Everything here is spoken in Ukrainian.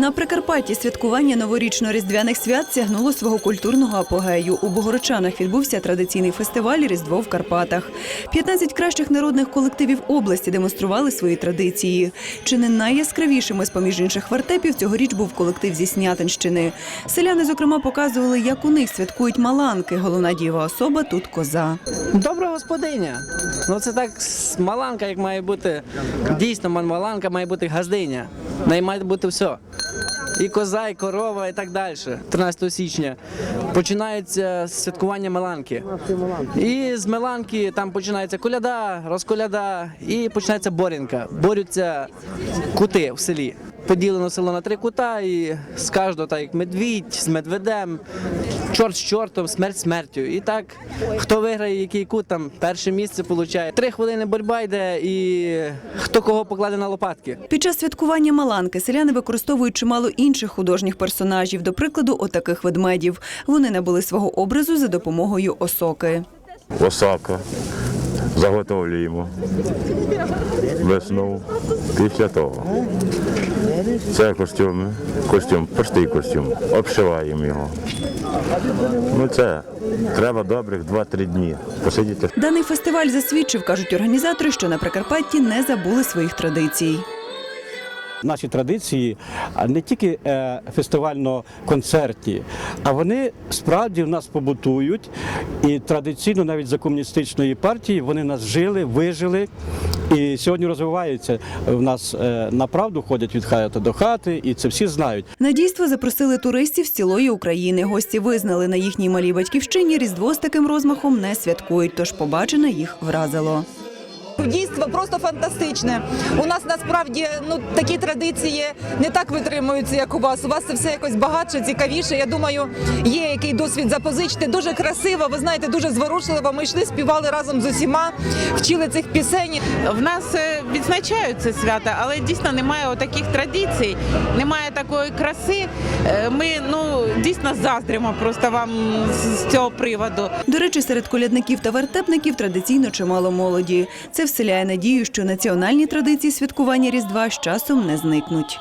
На Прикарпатті святкування новорічно-різдвяних свят сягнуло свого культурного апогею. У Богородчанах відбувся традиційний фестиваль Різдво в Карпатах. 15 кращих народних колективів області демонстрували свої традиції. Чи не найяскравішими з поміж інших вертепів цьогоріч був колектив зі Снятинщини. Селяни, зокрема, показували, як у них святкують маланки. Головна дієва особа тут коза. Добра господиня. Ну це так маланка, як має бути. Дійсно, маланка має бути газдиня. Неї має бути все. І коза, і корова, і так далі. 13 січня починається святкування Меланки. І з Меланки там починається коляда, розколяда, і починається борінка. Борються кути в селі. Поділено село на три кута, і з кожного, так як медвідь, з медведем, чорт з чортом, смерть смертю. І так, хто виграє який кут, там перше місце получає. Три хвилини боротьба йде, і хто кого покладе на лопатки. Під час святкування Маланки селяни використовують чимало інших художніх персонажів, до прикладу, отаких ведмедів. Вони набули свого образу за допомогою осоки. осака. Заготовлюємо весну після того. Це костюм, костюм, простий костюм. Обшиваємо його. Ну це треба добрих 2-3 дні. Посидіти Даний фестиваль засвідчив, кажуть організатори, що на Прикарпатті не забули своїх традицій. Наші традиції не тільки е, фестивально-концертні, а вони справді в нас побутують. І традиційно, навіть за комуністичної партії, вони нас жили, вижили і сьогодні розвиваються. В нас е, на правду ходять від хати до хати, і це всі знають. На дійство запросили туристів з цілої України. Гості визнали на їхній малій батьківщині різдво з таким розмахом не святкують, тож побачене їх вразило. Дійство просто фантастичне. У нас насправді ну такі традиції не так витримуються, як у вас. У вас це все якось багатше, цікавіше. Я думаю, є який досвід запозичити. Дуже красиво. Ви знаєте, дуже зворушливо. Ми йшли, співали разом з усіма, вчили цих пісень. В нас е, відзначають це свято, але дійсно немає таких традицій, немає такої краси. Е, Ми ну дійсно заздримо просто вам з цього приводу. До речі, серед колядників та вертепників традиційно чимало молоді. Це вселяє надію, що національні традиції святкування Різдва з часом не зникнуть.